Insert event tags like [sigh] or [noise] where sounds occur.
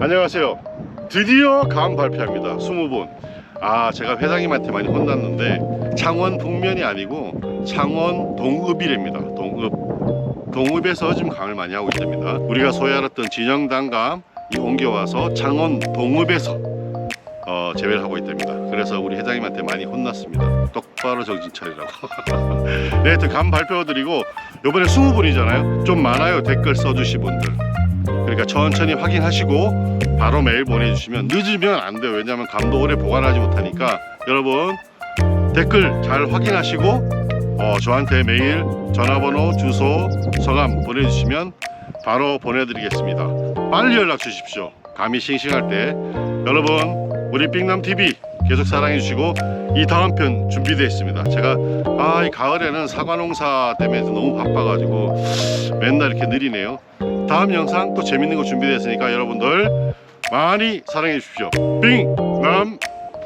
안녕하세요. 드디어 감 발표합니다. 20분. 아, 제가 회장님한테 많이 혼났는데 창원 북면이 아니고 창원 동읍이랍니다. 동읍. 동읍에서 지금 강을 많이 하고 있답니다. 우리가 소위 알았던 진영단감이 옮겨와서 창원 동읍에서 어, 재배를 하고 있답니다. 그래서 우리 회장님한테 많이 혼났습니다. 똑바로 정신 차리라고. [laughs] 네, 하여튼 감 발표 드리고 이번에 20분이잖아요. 좀 많아요. 댓글 써주신 분들. 그러니까 천천히 확인하시고 바로 메일 보내주시면 늦으면 안 돼요. 왜냐하면 감도 오래 보관하지 못하니까 여러분 댓글 잘 확인하시고 어, 저한테 메일, 전화번호, 주소, 성함 보내주시면 바로 보내드리겠습니다. 빨리 연락 주십시오. 감이 싱싱할 때 여러분 우리 빅남 TV 계속 사랑해 주시고 이 다음 편 준비되어 있습니다. 제가 아 이 가을에는 사과 농사 때문에 너무 바빠가지고 맨날 이렇게 느리네요. 다음 영상 또 재밌는 거 준비되어 있으니까 여러분들 많이 사랑해 주십시오. 빙 남